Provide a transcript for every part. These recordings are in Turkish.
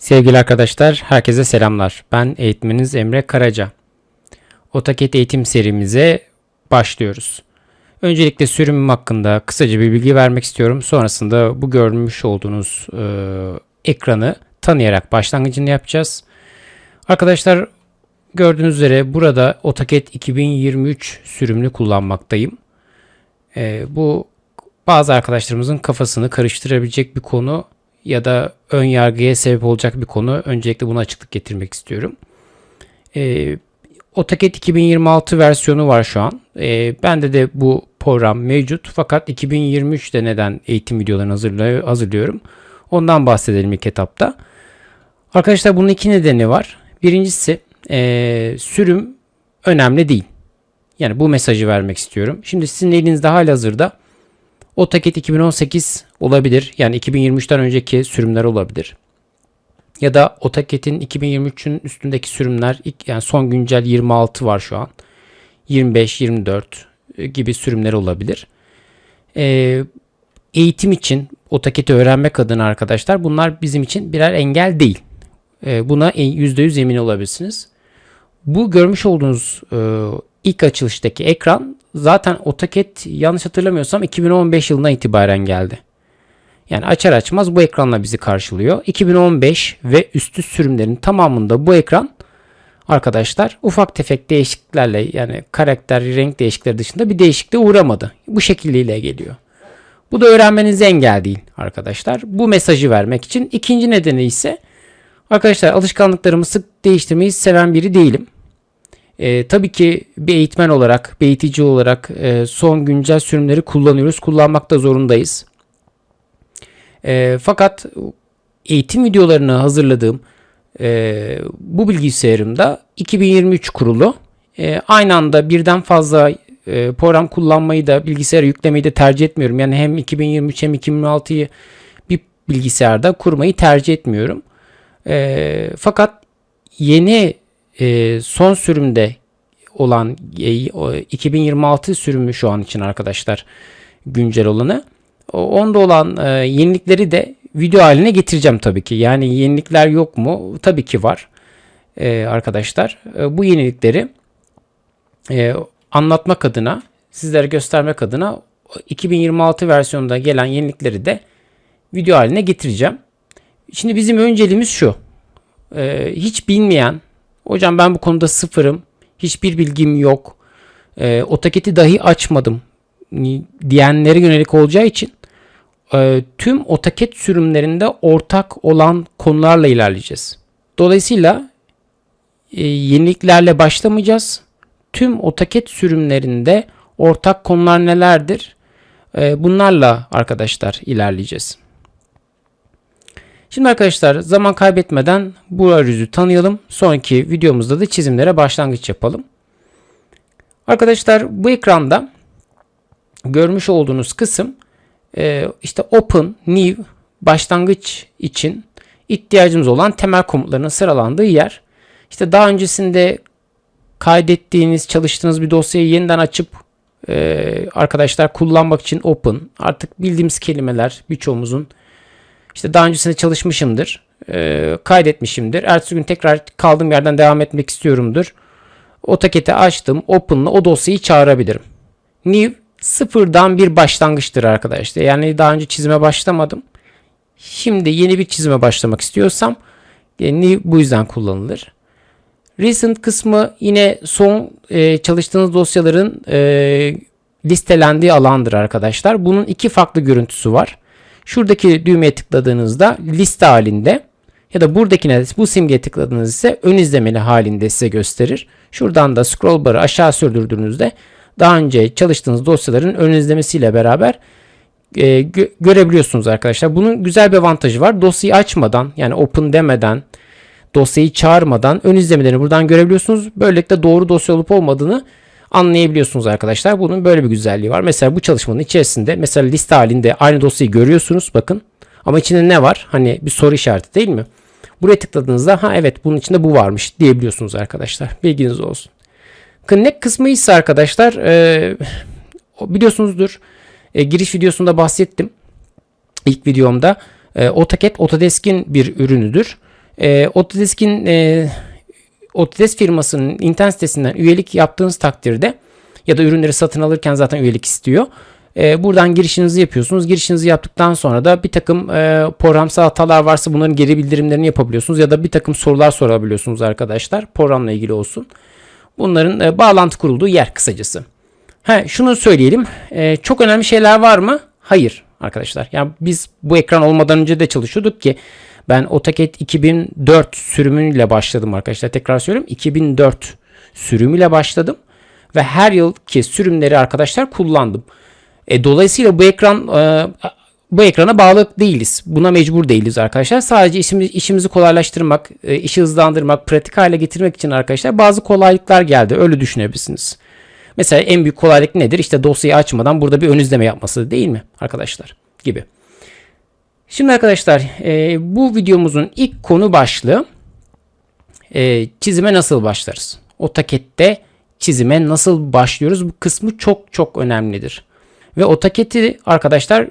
Sevgili arkadaşlar, herkese selamlar. Ben eğitmeniniz Emre Karaca. Otaket eğitim serimize başlıyoruz. Öncelikle sürümüm hakkında kısaca bir bilgi vermek istiyorum. Sonrasında bu görmüş olduğunuz e, ekranı tanıyarak başlangıcını yapacağız. Arkadaşlar gördüğünüz üzere burada AutoCAD 2023 sürümünü kullanmaktayım. E, bu bazı arkadaşlarımızın kafasını karıştırabilecek bir konu ya da ön yargıya sebep olacak bir konu. Öncelikle buna açıklık getirmek istiyorum. E, AutoCAD 2026 versiyonu var şu an. E, bende de bu program mevcut. Fakat 2023'te neden eğitim videolarını hazırlıyor, hazırlıyorum? Ondan bahsedelim ilk etapta. Arkadaşlar bunun iki nedeni var. Birincisi e, sürüm önemli değil. Yani bu mesajı vermek istiyorum. Şimdi sizin elinizde hali hazırda AutoCAD 2018 olabilir. Yani 2023'ten önceki sürümler olabilir. Ya da AutoCAD'in 2023'ün üstündeki sürümler yani son güncel 26 var şu an. 25, 24 gibi sürümler olabilir. Ee, eğitim için AutoCAD'i öğrenmek adına arkadaşlar bunlar bizim için birer engel değil. Ee, buna %100 emin olabilirsiniz. Bu görmüş olduğunuz e, ilk açılıştaki ekran zaten AutoCAD yanlış hatırlamıyorsam 2015 yılından itibaren geldi. Yani açar açmaz bu ekranla bizi karşılıyor. 2015 ve üstü sürümlerin tamamında bu ekran arkadaşlar ufak tefek değişikliklerle yani karakter, renk değişiklikleri dışında bir değişikliğe uğramadı. Bu şekilliyle geliyor. Bu da öğrenmenize engel değil arkadaşlar. Bu mesajı vermek için. ikinci nedeni ise arkadaşlar alışkanlıklarımı sık değiştirmeyi seven biri değilim. E, tabii ki bir eğitmen olarak, bir eğitici olarak e, son güncel sürümleri kullanıyoruz. Kullanmakta zorundayız. E, fakat eğitim videolarını hazırladığım e, bu bilgisayarımda 2023 kurulu. E, aynı anda birden fazla e, program kullanmayı da bilgisayara yüklemeyi de tercih etmiyorum. Yani hem 2023 hem 2026'yı bir bilgisayarda kurmayı tercih etmiyorum. E, fakat yeni e, son sürümde olan e, 2026 sürümü şu an için arkadaşlar güncel olanı. Onda olan e, yenilikleri de video haline getireceğim tabii ki. Yani yenilikler yok mu? Tabii ki var e, arkadaşlar. E, bu yenilikleri e, anlatmak adına, sizlere göstermek adına 2026 versiyonunda gelen yenilikleri de video haline getireceğim. Şimdi bizim önceliğimiz şu. E, hiç bilmeyen, hocam ben bu konuda sıfırım, hiçbir bilgim yok, e, AutoCAD'i dahi açmadım diyenlere yönelik olacağı için e, tüm AutoCAD sürümlerinde ortak olan konularla ilerleyeceğiz. Dolayısıyla e, yeniliklerle başlamayacağız. Tüm AutoCAD sürümlerinde ortak konular nelerdir? E, bunlarla arkadaşlar ilerleyeceğiz. Şimdi arkadaşlar zaman kaybetmeden bu arayüzü tanıyalım. Sonraki videomuzda da çizimlere başlangıç yapalım. Arkadaşlar bu ekranda görmüş olduğunuz kısım e, işte open, new, başlangıç için ihtiyacımız olan temel komutların sıralandığı yer. İşte daha öncesinde kaydettiğiniz, çalıştığınız bir dosyayı yeniden açıp e, arkadaşlar kullanmak için open. Artık bildiğimiz kelimeler birçoğumuzun işte daha öncesinde çalışmışımdır. E, kaydetmişimdir. Ertesi gün tekrar kaldığım yerden devam etmek istiyorumdur. AutoCAD'i açtım. Open'la o dosyayı çağırabilirim. New sıfırdan bir başlangıçtır arkadaşlar. Yani daha önce çizime başlamadım. Şimdi yeni bir çizime başlamak istiyorsam new bu yüzden kullanılır. Recent kısmı yine son e, çalıştığınız dosyaların e, listelendiği alandır arkadaşlar. Bunun iki farklı görüntüsü var. Şuradaki düğmeye tıkladığınızda liste halinde ya da buradakine bu simgeye tıkladığınız ise ön izlemeli halinde size gösterir. Şuradan da scroll barı aşağı sürdürdüğünüzde daha önce çalıştığınız dosyaların ön izlemesiyle beraber e, gö- görebiliyorsunuz arkadaşlar. Bunun güzel bir avantajı var. Dosyayı açmadan yani open demeden dosyayı çağırmadan ön izlemelerini buradan görebiliyorsunuz. Böylelikle doğru dosya olup olmadığını anlayabiliyorsunuz arkadaşlar. Bunun böyle bir güzelliği var. Mesela bu çalışmanın içerisinde mesela liste halinde aynı dosyayı görüyorsunuz. Bakın. Ama içinde ne var? Hani bir soru işareti değil mi? Buraya tıkladığınızda ha evet bunun içinde bu varmış diyebiliyorsunuz arkadaşlar. Bilginiz olsun. Connect kısmı ise arkadaşlar e, biliyorsunuzdur. E, giriş videosunda bahsettim. İlk videomda. E, AutoCAD Autodesk'in bir ürünüdür. E, Autodesk'in e, Autodesk firmasının internet sitesinden üyelik yaptığınız takdirde ya da ürünleri satın alırken zaten üyelik istiyor. E, buradan girişinizi yapıyorsunuz. Girişinizi yaptıktan sonra da bir takım e, programsal hatalar varsa bunların geri bildirimlerini yapabiliyorsunuz ya da bir takım sorular sorabiliyorsunuz arkadaşlar programla ilgili olsun. Bunların e, bağlantı kurulduğu yer kısacası. Ha, şunu söyleyelim. E, çok önemli şeyler var mı? Hayır arkadaşlar. Yani biz bu ekran olmadan önce de çalışıyorduk ki ben AutoCAD 2004 sürümüyle başladım arkadaşlar. Tekrar söylüyorum. 2004 sürümüyle başladım ve her yılki sürümleri arkadaşlar kullandım. E, dolayısıyla bu ekran e, bu ekrana bağlı değiliz. Buna mecbur değiliz arkadaşlar. Sadece işimizi, işimizi kolaylaştırmak, e, işi hızlandırmak, pratik hale getirmek için arkadaşlar bazı kolaylıklar geldi. Öyle düşünebilirsiniz. Mesela en büyük kolaylık nedir? İşte dosyayı açmadan burada bir ön izleme yapması değil mi arkadaşlar? Gibi. Şimdi arkadaşlar e, bu videomuzun ilk konu başlığı e, çizime nasıl başlarız? AutoCAD'de çizime nasıl başlıyoruz? Bu kısmı çok çok önemlidir. Ve AutoCAD'i arkadaşlar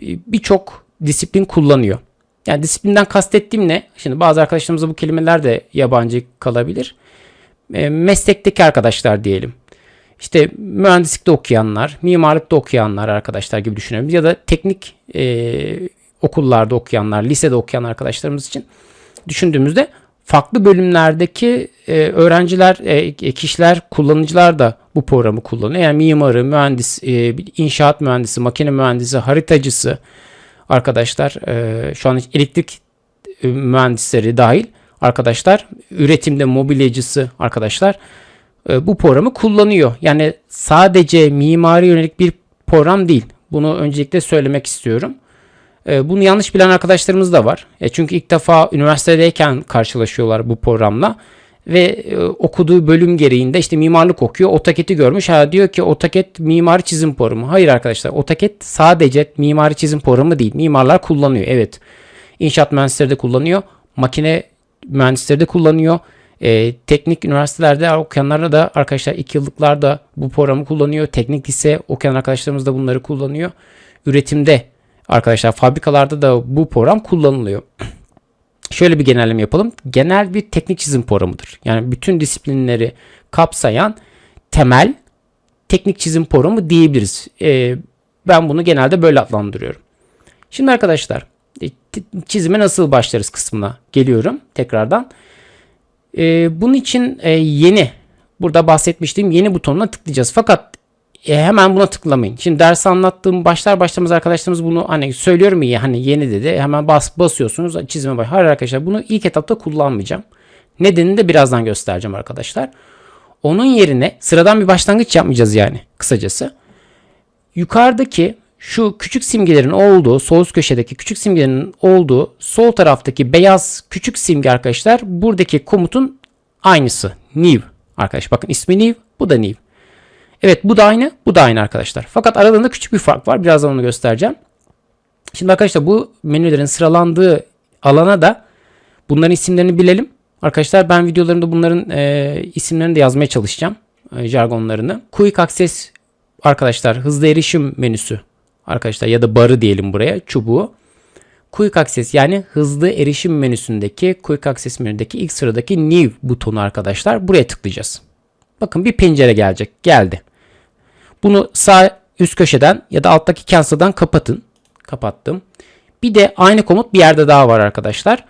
birçok disiplin kullanıyor. Yani disiplinden kastettiğim ne? Şimdi bazı arkadaşlarımıza bu kelimeler de yabancı kalabilir. E, meslekteki arkadaşlar diyelim. İşte mühendislikte okuyanlar, mimarlıkta okuyanlar arkadaşlar gibi düşünelim. Ya da teknik e, okullarda okuyanlar, lisede okuyan arkadaşlarımız için düşündüğümüzde farklı bölümlerdeki e, öğrenciler, e, kişiler, kullanıcılar da bu programı kullanıyor. Yani mimarı, mühendis, e, inşaat mühendisi, makine mühendisi, haritacısı arkadaşlar, e, şu an elektrik e, mühendisleri dahil arkadaşlar, üretimde mobilyacısı arkadaşlar e, bu programı kullanıyor. Yani sadece mimari yönelik bir program değil. Bunu öncelikle söylemek istiyorum. E, bunu yanlış bilen arkadaşlarımız da var. E, çünkü ilk defa üniversitedeyken karşılaşıyorlar bu programla ve e, okuduğu bölüm gereğinde işte mimarlık okuyor. AutoCAD'i görmüş. Ha diyor ki AutoCAD mimari çizim programı. Hayır arkadaşlar. AutoCAD sadece mimari çizim programı değil. Mimarlar kullanıyor. Evet. İnşaat mühendisleri de kullanıyor. Makine mühendisleri de kullanıyor. E, teknik üniversitelerde okuyanlar da arkadaşlar 2 yıllıklarda bu programı kullanıyor. Teknik lise okuyan arkadaşlarımız da bunları kullanıyor. Üretimde arkadaşlar fabrikalarda da bu program kullanılıyor. Şöyle bir genelleme yapalım. Genel bir teknik çizim programıdır. Yani bütün disiplinleri kapsayan temel teknik çizim programı diyebiliriz. Ee, ben bunu genelde böyle adlandırıyorum. Şimdi arkadaşlar e, çizime nasıl başlarız kısmına geliyorum tekrardan. Ee, bunun için e, yeni burada bahsetmiştiğim yeni butonuna tıklayacağız. Fakat e, hemen buna tıklamayın. Şimdi ders anlattığım başlar başlamaz arkadaşlarımız bunu hani söylüyorum ya hani yeni dedi. Hemen bas basıyorsunuz çizime baş. Hayır arkadaşlar bunu ilk etapta kullanmayacağım. Nedenini de birazdan göstereceğim arkadaşlar. Onun yerine sıradan bir başlangıç yapmayacağız yani kısacası. Yukarıdaki şu küçük simgelerin olduğu sol üst köşedeki küçük simgelerin olduğu sol taraftaki beyaz küçük simge arkadaşlar buradaki komutun aynısı. New arkadaş bakın ismi new bu da new. Evet bu da aynı bu da aynı arkadaşlar. Fakat aralarında küçük bir fark var. Birazdan onu göstereceğim. Şimdi arkadaşlar bu menülerin sıralandığı alana da bunların isimlerini bilelim. Arkadaşlar ben videolarımda bunların e, isimlerini de yazmaya çalışacağım. E, jargonlarını. Quick Access arkadaşlar hızlı erişim menüsü arkadaşlar ya da barı diyelim buraya çubuğu. Quick Access yani hızlı erişim menüsündeki Quick Access menüdeki ilk sıradaki New butonu arkadaşlar buraya tıklayacağız. Bakın bir pencere gelecek. Geldi. Bunu sağ üst köşeden ya da alttaki cancel'dan kapatın. Kapattım. Bir de aynı komut bir yerde daha var arkadaşlar.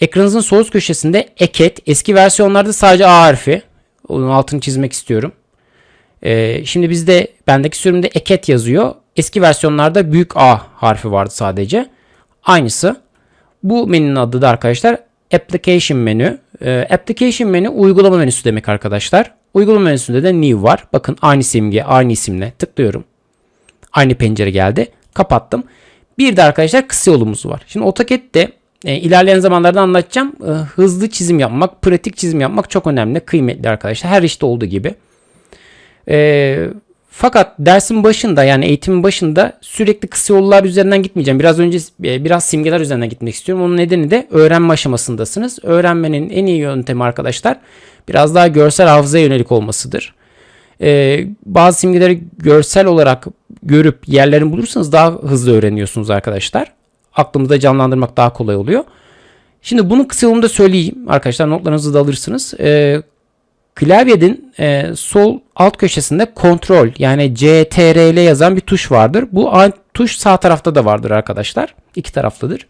Ekranınızın sol üst köşesinde eket. Eski versiyonlarda sadece A harfi. Onun altını çizmek istiyorum. Ee, şimdi bizde bendeki sürümde eket yazıyor. Eski versiyonlarda büyük A harfi vardı sadece. Aynısı. Bu menünün adı da arkadaşlar Application menü. Ee, application menü uygulama menüsü demek arkadaşlar. Uygulama menüsünde de New var. Bakın aynı simge, aynı isimle tıklıyorum. Aynı pencere geldi. Kapattım. Bir de arkadaşlar kısa yolumuz var. Şimdi AutoCAD'de e, ilerleyen zamanlarda anlatacağım. E, hızlı çizim yapmak, pratik çizim yapmak çok önemli, kıymetli arkadaşlar. Her işte olduğu gibi. E, fakat dersin başında yani eğitimin başında sürekli kısa yollar üzerinden gitmeyeceğim. Biraz önce e, biraz simgeler üzerinden gitmek istiyorum. Onun nedeni de öğrenme aşamasındasınız. Öğrenmenin en iyi yöntemi arkadaşlar biraz daha görsel hafızaya yönelik olmasıdır. Ee, bazı simgeleri görsel olarak görüp yerlerini bulursanız daha hızlı öğreniyorsunuz arkadaşlar. Aklımızda canlandırmak daha kolay oluyor. Şimdi bunun kısa yolunu da söyleyeyim arkadaşlar notlarınızı da alırsınız. Ee, klavyenin e, sol alt köşesinde kontrol yani CTRL yazan bir tuş vardır. Bu tuş sağ tarafta da vardır arkadaşlar. İki taraflıdır.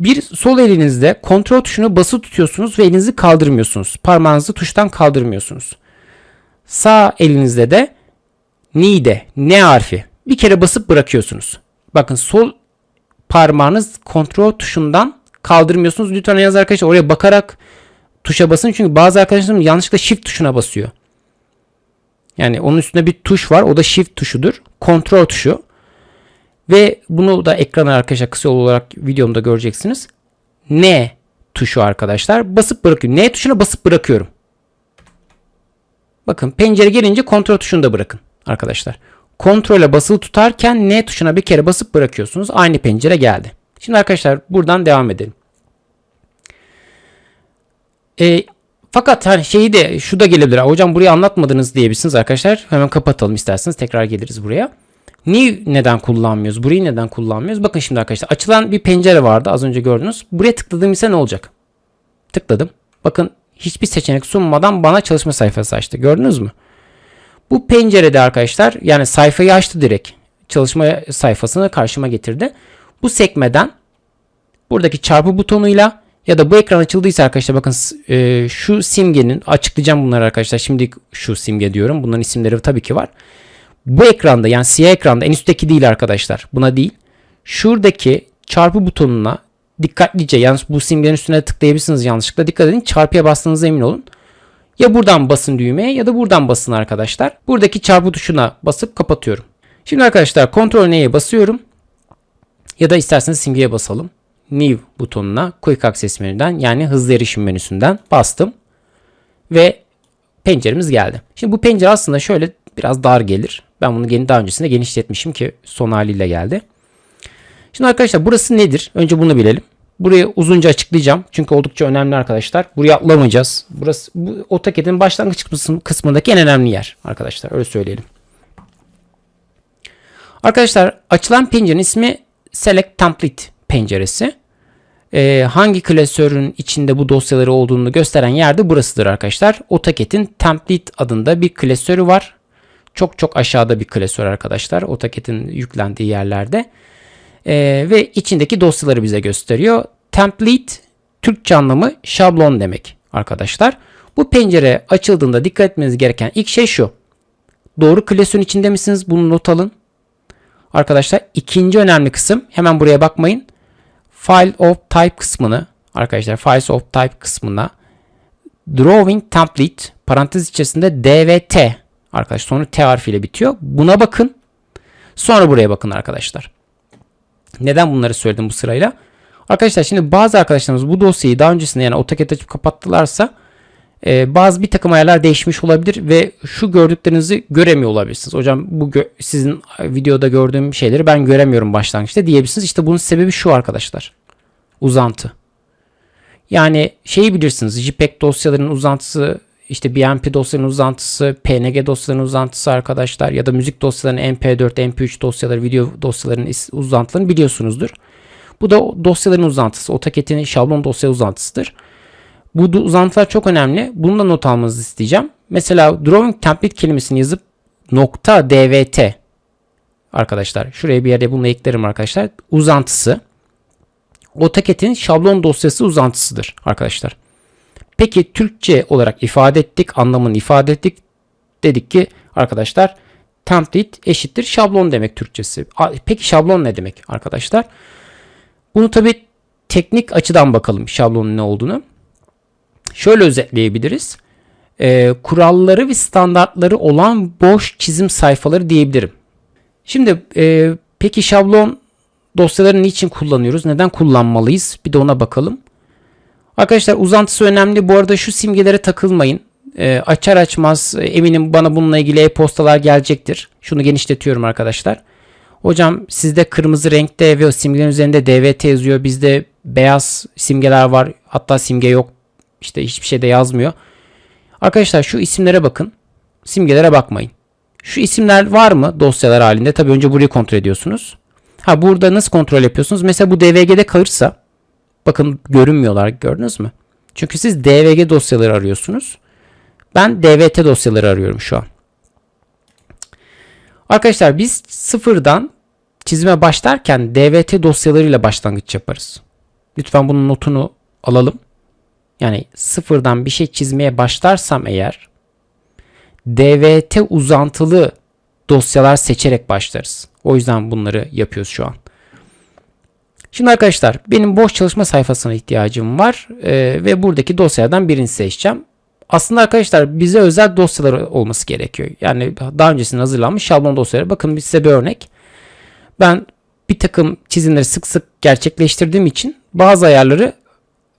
Bir sol elinizde kontrol tuşunu basılı tutuyorsunuz ve elinizi kaldırmıyorsunuz. Parmağınızı tuştan kaldırmıyorsunuz. Sağ elinizde de ni'de, ne harfi bir kere basıp bırakıyorsunuz. Bakın sol parmağınız kontrol tuşundan kaldırmıyorsunuz. Lütfen yaz arkadaşlar oraya bakarak tuşa basın. Çünkü bazı arkadaşlarım yanlışlıkla shift tuşuna basıyor. Yani onun üstünde bir tuş var. O da shift tuşudur. Kontrol tuşu. Ve bunu da ekrana arkadaşlar kısa olarak videomda göreceksiniz. N tuşu arkadaşlar. Basıp bırakıyorum. N tuşuna basıp bırakıyorum. Bakın pencere gelince kontrol tuşunu da bırakın arkadaşlar. Kontrole basılı tutarken N tuşuna bir kere basıp bırakıyorsunuz. Aynı pencere geldi. Şimdi arkadaşlar buradan devam edelim. E, fakat hani şeyi de şu da gelebilir. Hocam burayı anlatmadınız diyebilirsiniz arkadaşlar. Hemen kapatalım isterseniz. Tekrar geliriz buraya. Niye neden kullanmıyoruz? Burayı neden kullanmıyoruz? Bakın şimdi arkadaşlar açılan bir pencere vardı az önce gördünüz. Buraya tıkladığım ise ne olacak? Tıkladım. Bakın hiçbir seçenek sunmadan bana çalışma sayfası açtı. Gördünüz mü? Bu pencerede arkadaşlar yani sayfayı açtı direkt. Çalışma sayfasını karşıma getirdi. Bu sekmeden buradaki çarpı butonuyla ya da bu ekran açıldıysa arkadaşlar bakın e, şu simgenin açıklayacağım bunları arkadaşlar. Şimdi şu simge diyorum. Bunların isimleri tabii ki var. Bu ekranda yani siyah ekranda en üstteki değil arkadaşlar. Buna değil. Şuradaki çarpı butonuna dikkatlice yalnız bu simgenin üstüne tıklayabilirsiniz yanlışlıkla. Dikkat edin çarpıya bastığınıza emin olun. Ya buradan basın düğmeye ya da buradan basın arkadaşlar. Buradaki çarpı tuşuna basıp kapatıyorum. Şimdi arkadaşlar kontrol neye basıyorum. Ya da isterseniz simgeye basalım. New butonuna Quick Access menüden yani hızlı erişim menüsünden bastım. Ve penceremiz geldi. Şimdi bu pencere aslında şöyle biraz dar gelir. Ben bunu daha öncesinde genişletmişim ki son haliyle geldi. Şimdi arkadaşlar burası nedir? Önce bunu bilelim. Burayı uzunca açıklayacağım. Çünkü oldukça önemli arkadaşlar. Buraya atlamayacağız. Burası bu AutoCAD'in başlangıç kısmındaki en önemli yer arkadaşlar. Öyle söyleyelim. Arkadaşlar açılan pencerenin ismi Select Template penceresi. Ee, hangi klasörün içinde bu dosyaları olduğunu gösteren yerde burasıdır arkadaşlar. AutoCAD'in Template adında bir klasörü var. Çok çok aşağıda bir klasör arkadaşlar. AutoCAD'in yüklendiği yerlerde. Ee, ve içindeki dosyaları bize gösteriyor. Template Türkçe anlamı şablon demek arkadaşlar. Bu pencere açıldığında dikkat etmeniz gereken ilk şey şu. Doğru klasörün içinde misiniz? Bunu not alın. Arkadaşlar ikinci önemli kısım hemen buraya bakmayın. File of Type kısmını arkadaşlar Files of Type kısmına Drawing Template parantez içerisinde DVT arkadaşlar sonu T harfiyle bitiyor. Buna bakın. Sonra buraya bakın arkadaşlar. Neden bunları söyledim bu sırayla? Arkadaşlar şimdi bazı arkadaşlarımız bu dosyayı daha öncesinde yani AutoCAD açıp kapattılarsa e, bazı bir takım ayarlar değişmiş olabilir ve şu gördüklerinizi göremiyor olabilirsiniz. Hocam bu sizin videoda gördüğüm şeyleri ben göremiyorum başlangıçta diyebilirsiniz. İşte bunun sebebi şu arkadaşlar. Uzantı. Yani şeyi bilirsiniz JPEG dosyalarının uzantısı işte BMP dosyalarının uzantısı, PNG dosyalarının uzantısı arkadaşlar ya da müzik dosyalarının MP4, MP3 dosyaları, video dosyalarının uzantılarını biliyorsunuzdur. Bu da dosyaların uzantısı. AutoCAD'in şablon dosya uzantısıdır. Bu uzantılar çok önemli. Bunu da not almanızı isteyeceğim. Mesela drawing template kelimesini yazıp nokta dvt arkadaşlar. Şuraya bir yerde bunu eklerim arkadaşlar. Uzantısı. AutoCAD'in şablon dosyası uzantısıdır arkadaşlar. Peki Türkçe olarak ifade ettik, anlamını ifade ettik. Dedik ki arkadaşlar template eşittir şablon demek Türkçesi. Peki şablon ne demek arkadaşlar? Bunu tabi teknik açıdan bakalım şablonun ne olduğunu. Şöyle özetleyebiliriz. E, kuralları ve standartları olan boş çizim sayfaları diyebilirim. Şimdi e, peki şablon dosyaları niçin kullanıyoruz? Neden kullanmalıyız? Bir de ona bakalım. Arkadaşlar uzantısı önemli. Bu arada şu simgelere takılmayın. E, açar açmaz eminim bana bununla ilgili e-postalar gelecektir. Şunu genişletiyorum arkadaşlar. Hocam sizde kırmızı renkte ve o simgelerin üzerinde DVT yazıyor. Bizde beyaz simgeler var. Hatta simge yok. İşte hiçbir şey de yazmıyor. Arkadaşlar şu isimlere bakın. Simgelere bakmayın. Şu isimler var mı dosyalar halinde? Tabii önce burayı kontrol ediyorsunuz. Ha burada nasıl kontrol yapıyorsunuz? Mesela bu DVG'de kalırsa Bakın görünmüyorlar gördünüz mü? Çünkü siz DVG dosyaları arıyorsunuz. Ben DVT dosyaları arıyorum şu an. Arkadaşlar biz sıfırdan çizime başlarken DVT dosyalarıyla başlangıç yaparız. Lütfen bunun notunu alalım. Yani sıfırdan bir şey çizmeye başlarsam eğer DVT uzantılı dosyalar seçerek başlarız. O yüzden bunları yapıyoruz şu an. Şimdi arkadaşlar benim boş çalışma sayfasına ihtiyacım var ee, ve buradaki dosyalardan birini seçeceğim. Aslında arkadaşlar bize özel dosyalar olması gerekiyor. Yani daha öncesinde hazırlanmış şablon dosyaları. Bakın size bir örnek. Ben bir takım çizimleri sık sık gerçekleştirdiğim için bazı ayarları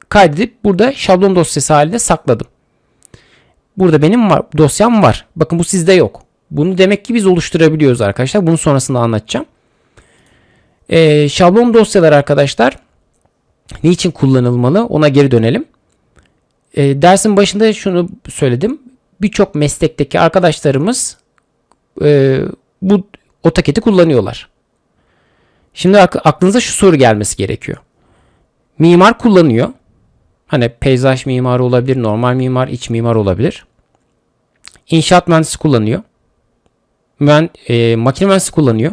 kaydedip burada şablon dosyası halinde sakladım. Burada benim var, dosyam var. Bakın bu sizde yok. Bunu demek ki biz oluşturabiliyoruz arkadaşlar. Bunu sonrasında anlatacağım. Ee, şablon dosyalar arkadaşlar niçin kullanılmalı ona geri dönelim. Ee, dersin başında şunu söyledim. Birçok meslekteki arkadaşlarımız e, bu AutoCAD'i kullanıyorlar. Şimdi aklınıza şu soru gelmesi gerekiyor. Mimar kullanıyor. Hani peyzaj mimarı olabilir, normal mimar, iç mimar olabilir. İnşaat mühendisi kullanıyor. Mühen, e, makine mühendisi kullanıyor.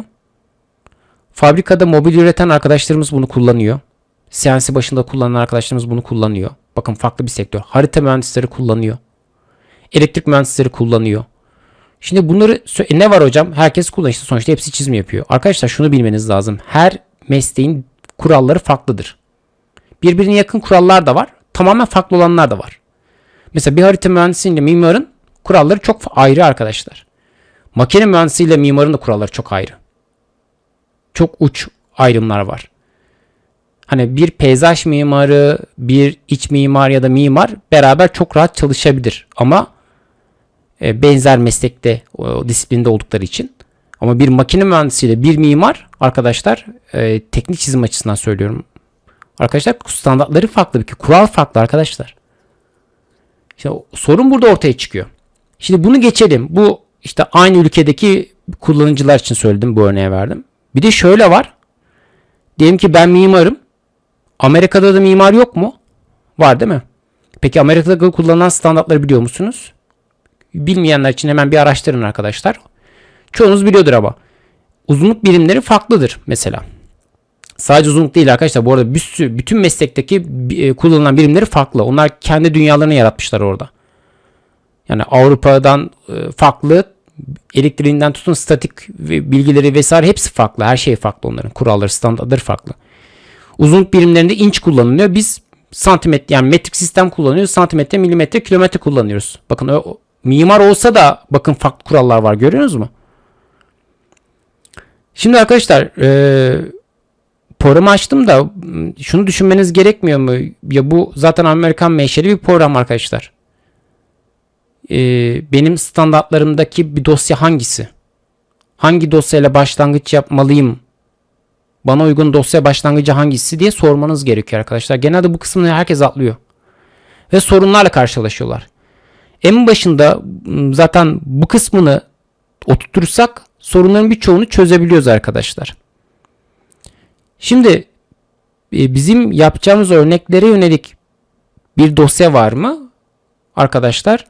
Fabrikada mobil üreten arkadaşlarımız bunu kullanıyor. CNC başında kullanan arkadaşlarımız bunu kullanıyor. Bakın farklı bir sektör. Harita mühendisleri kullanıyor. Elektrik mühendisleri kullanıyor. Şimdi bunları e, ne var hocam? Herkes kullanıyor. İşte sonuçta hepsi çizim yapıyor. Arkadaşlar şunu bilmeniz lazım. Her mesleğin kuralları farklıdır. Birbirine yakın kurallar da var. Tamamen farklı olanlar da var. Mesela bir harita mühendisiyle mimarın kuralları çok ayrı arkadaşlar. Makine mühendisiyle mimarın da kuralları çok ayrı. Çok uç ayrımlar var. Hani bir peyzaj mimarı, bir iç mimar ya da mimar beraber çok rahat çalışabilir. Ama e, benzer meslekte, disiplinde oldukları için. Ama bir makine mühendisiyle bir mimar arkadaşlar e, teknik çizim açısından söylüyorum. Arkadaşlar standartları farklı. Bir kural farklı arkadaşlar. İşte sorun burada ortaya çıkıyor. Şimdi bunu geçelim. Bu işte aynı ülkedeki kullanıcılar için söyledim bu örneği verdim. Bir de şöyle var. Diyelim ki ben mimarım. Amerika'da da mimar yok mu? Var değil mi? Peki Amerika'da kullanılan standartları biliyor musunuz? Bilmeyenler için hemen bir araştırın arkadaşlar. Çoğunuz biliyordur ama. Uzunluk birimleri farklıdır mesela. Sadece uzunluk değil arkadaşlar. Bu arada bir sürü, bütün meslekteki e, kullanılan birimleri farklı. Onlar kendi dünyalarını yaratmışlar orada. Yani Avrupa'dan e, farklı elektriğinden tutun statik bilgileri vesaire hepsi farklı. Her şey farklı onların. Kuralları, standartları farklı. Uzunluk birimlerinde inç kullanılıyor. Biz santimetre yani metrik sistem kullanıyoruz. Santimetre, milimetre, kilometre kullanıyoruz. Bakın o, mimar olsa da bakın farklı kurallar var. Görüyorsunuz mu? Şimdi arkadaşlar e, programı açtım da şunu düşünmeniz gerekmiyor mu? Ya bu zaten Amerikan menşeli bir program arkadaşlar e, benim standartlarımdaki bir dosya hangisi? Hangi dosyayla başlangıç yapmalıyım? Bana uygun dosya başlangıcı hangisi diye sormanız gerekiyor arkadaşlar. Genelde bu kısmını herkes atlıyor. Ve sorunlarla karşılaşıyorlar. En başında zaten bu kısmını oturtursak sorunların birçoğunu çözebiliyoruz arkadaşlar. Şimdi bizim yapacağımız örneklere yönelik bir dosya var mı? Arkadaşlar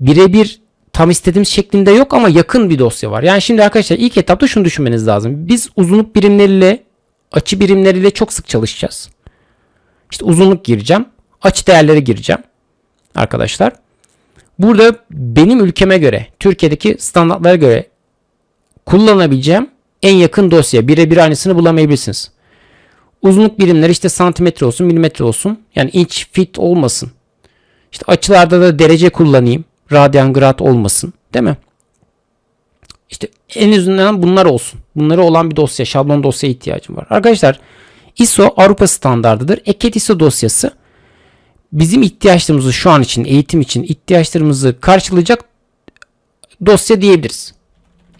birebir tam istediğimiz şeklinde yok ama yakın bir dosya var. Yani şimdi arkadaşlar ilk etapta şunu düşünmeniz lazım. Biz uzunluk birimleriyle açı birimleriyle çok sık çalışacağız. İşte uzunluk gireceğim. Açı değerleri gireceğim. Arkadaşlar. Burada benim ülkeme göre, Türkiye'deki standartlara göre kullanabileceğim en yakın dosya. Birebir aynısını bulamayabilirsiniz. Uzunluk birimleri işte santimetre olsun, milimetre olsun. Yani inç, fit olmasın. İşte açılarda da derece kullanayım radyan grad olmasın. Değil mi? İşte en azından bunlar olsun. Bunları olan bir dosya, şablon dosya ihtiyacım var. Arkadaşlar ISO Avrupa standardıdır. Eket ISO dosyası bizim ihtiyaçlarımızı şu an için, eğitim için ihtiyaçlarımızı karşılayacak dosya diyebiliriz.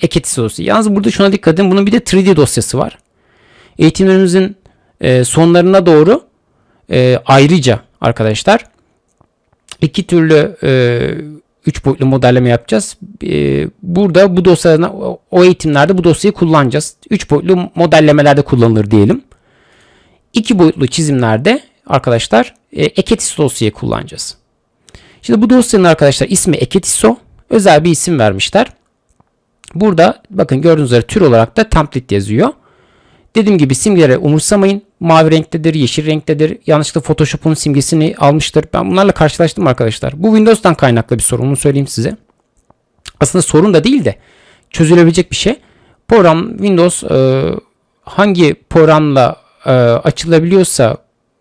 Eket ISO dosyası. Yalnız burada şuna dikkat edin. Bunun bir de 3D dosyası var. Eğitimlerimizin e, sonlarına doğru e, ayrıca arkadaşlar iki türlü e, 3 boyutlu modelleme yapacağız. Ee, burada bu dosyalarına o eğitimlerde bu dosyayı kullanacağız. 3 boyutlu modellemelerde kullanılır diyelim. iki boyutlu çizimlerde arkadaşlar e, Eketiso dosyayı kullanacağız. Şimdi bu dosyanın arkadaşlar ismi Eketiso. Özel bir isim vermişler. Burada bakın gördüğünüz üzere tür olarak da template yazıyor. Dediğim gibi simgelere umursamayın. Mavi renktedir, yeşil renktedir. Yanlışlıkla Photoshop'un simgesini almıştır. Ben bunlarla karşılaştım arkadaşlar. Bu Windows'tan kaynaklı bir sorun. Onu söyleyeyim size. Aslında sorun da değil de çözülebilecek bir şey. Program Windows e, hangi programla e, açılabiliyorsa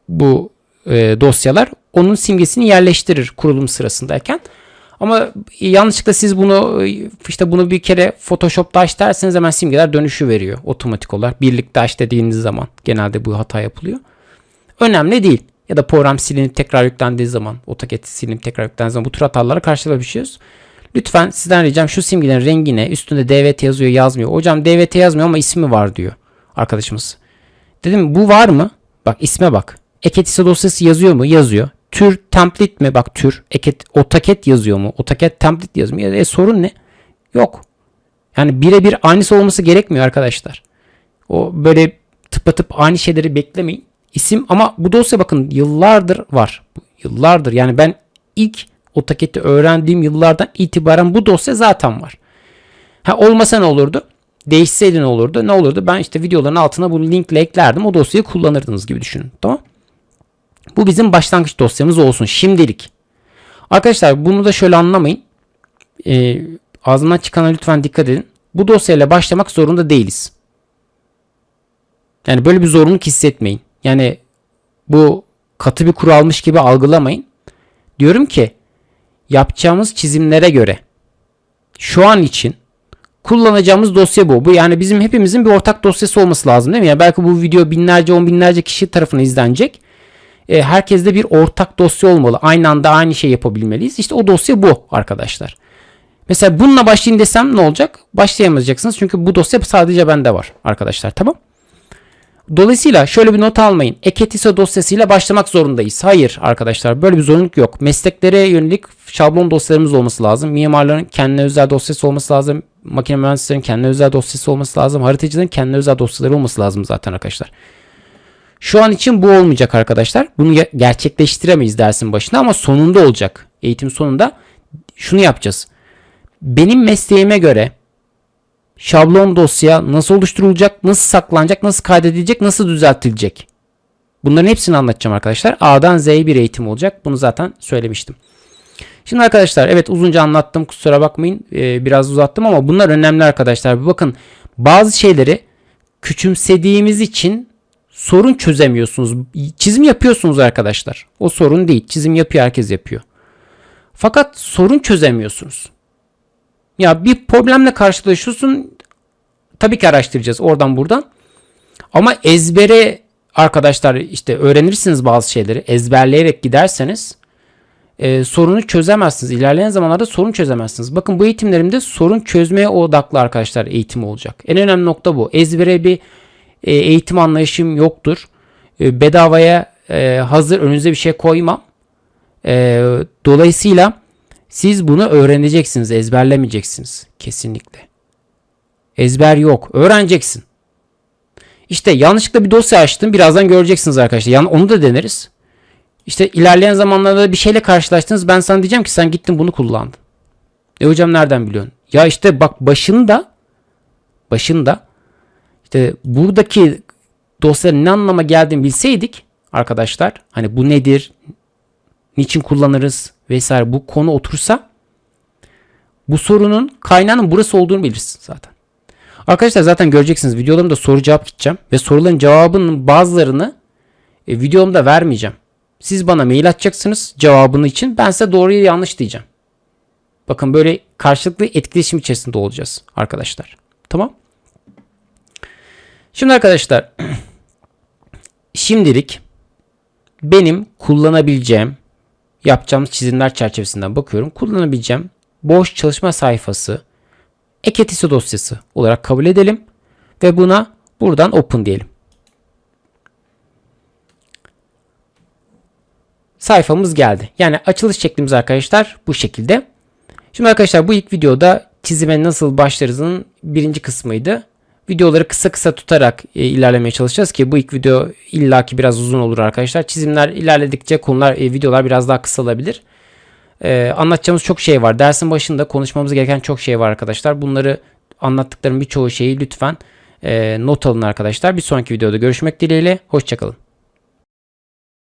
bu e, dosyalar onun simgesini yerleştirir kurulum sırasındayken. Ama yanlışlıkla siz bunu işte bunu bir kere Photoshop'ta aç derseniz hemen simgeler dönüşü veriyor otomatik olarak. Birlikte aç dediğiniz zaman genelde bu hata yapılıyor. Önemli değil. Ya da program silinip tekrar yüklendiği zaman, AutoCAD silinip tekrar yüklendiği zaman bu tür hatalara karşılaşabiliyoruz. Lütfen sizden ricam şu simgelerin rengine üstünde DVT yazıyor yazmıyor. Hocam DVT yazmıyor ama ismi var diyor arkadaşımız. Dedim bu var mı? Bak isme bak. Eketisa dosyası yazıyor mu? Yazıyor. Tür template mi? Bak tür. Eket, AutoCAD yazıyor mu? AutoCAD template yazmıyor. E, sorun ne? Yok. Yani birebir aynısı olması gerekmiyor arkadaşlar. O böyle tıpatıp aynı şeyleri beklemeyin. İsim ama bu dosya bakın yıllardır var. Yıllardır yani ben ilk AutoCAD'i öğrendiğim yıllardan itibaren bu dosya zaten var. Ha olmasa ne olurdu? Değişseydi ne olurdu? Ne olurdu? Ben işte videoların altına bu linkle eklerdim. O dosyayı kullanırdınız gibi düşünün. Tamam? Bu bizim başlangıç dosyamız olsun şimdilik. Arkadaşlar bunu da şöyle anlamayın. Ee, ağzımdan çıkana lütfen dikkat edin. Bu dosyayla başlamak zorunda değiliz. Yani böyle bir zorunluluk hissetmeyin. Yani bu katı bir kuralmış gibi algılamayın. Diyorum ki yapacağımız çizimlere göre şu an için kullanacağımız dosya bu. Bu yani bizim hepimizin bir ortak dosyası olması lazım değil mi? Yani belki bu video binlerce on binlerce kişi tarafından izlenecek. E, herkeste bir ortak dosya olmalı. Aynı anda aynı şey yapabilmeliyiz. İşte o dosya bu arkadaşlar. Mesela bununla başlayın desem ne olacak? Başlayamayacaksınız çünkü bu dosya sadece bende var arkadaşlar tamam. Dolayısıyla şöyle bir not almayın. Eketiso dosyasıyla başlamak zorundayız. Hayır arkadaşlar böyle bir zorunluluk yok. Mesleklere yönelik şablon dosyalarımız olması lazım. Mimarların kendine özel dosyası olması lazım. Makine mühendislerin kendine özel dosyası olması lazım. Haritacıların kendine özel dosyaları olması lazım zaten arkadaşlar. Şu an için bu olmayacak arkadaşlar. Bunu gerçekleştiremeyiz dersin başında ama sonunda olacak. Eğitim sonunda şunu yapacağız. Benim mesleğime göre şablon dosya nasıl oluşturulacak, nasıl saklanacak, nasıl kaydedilecek, nasıl düzeltilecek? Bunların hepsini anlatacağım arkadaşlar. A'dan Z'ye bir eğitim olacak. Bunu zaten söylemiştim. Şimdi arkadaşlar evet uzunca anlattım kusura bakmayın ee, biraz uzattım ama bunlar önemli arkadaşlar. Bakın bazı şeyleri küçümsediğimiz için sorun çözemiyorsunuz. Çizim yapıyorsunuz arkadaşlar. O sorun değil. Çizim yapıyor herkes yapıyor. Fakat sorun çözemiyorsunuz. Ya bir problemle karşılaşıyorsun. Tabii ki araştıracağız oradan buradan. Ama ezbere arkadaşlar işte öğrenirsiniz bazı şeyleri. Ezberleyerek giderseniz e, sorunu çözemezsiniz. İlerleyen zamanlarda sorun çözemezsiniz. Bakın bu eğitimlerimde sorun çözmeye odaklı arkadaşlar eğitim olacak. En önemli nokta bu. Ezbere bir e, eğitim anlayışım yoktur. E, bedavaya e, hazır önünüze bir şey koymam. Dolayısıyla siz bunu öğreneceksiniz, ezberlemeyeceksiniz. Kesinlikle. Ezber yok. Öğreneceksin. İşte yanlışlıkla bir dosya açtım. Birazdan göreceksiniz arkadaşlar. Yani onu da deneriz. İşte ilerleyen zamanlarda bir şeyle karşılaştınız. Ben sana diyeceğim ki sen gittin bunu kullandın. E hocam nereden biliyorsun? Ya işte bak başında başında işte buradaki dosyanın ne anlama geldiğini bilseydik arkadaşlar hani bu nedir? Niçin kullanırız? vesaire bu konu otursa bu sorunun kaynağının burası olduğunu bilirsin zaten. Arkadaşlar zaten göreceksiniz videolarımda soru cevap gideceğim ve soruların cevabının bazılarını e, videomda vermeyeceğim. Siz bana mail atacaksınız cevabını için ben size doğruyu yanlış diyeceğim. Bakın böyle karşılıklı etkileşim içerisinde olacağız arkadaşlar. Tamam. Şimdi arkadaşlar şimdilik benim kullanabileceğim yapacağımız çizimler çerçevesinden bakıyorum. Kullanabileceğim boş çalışma sayfası eketisi dosyası olarak kabul edelim ve buna buradan open diyelim. Sayfamız geldi. Yani açılış şeklimiz arkadaşlar bu şekilde. Şimdi arkadaşlar bu ilk videoda çizime nasıl başlarızın birinci kısmıydı. Videoları kısa kısa tutarak e, ilerlemeye çalışacağız ki bu ilk video illaki biraz uzun olur arkadaşlar. Çizimler ilerledikçe konular, e, videolar biraz daha kısalabilir. E, anlatacağımız çok şey var. Dersin başında konuşmamız gereken çok şey var arkadaşlar. Bunları anlattıklarım birçoğu şeyi lütfen e, not alın arkadaşlar. Bir sonraki videoda görüşmek dileğiyle. Hoşçakalın.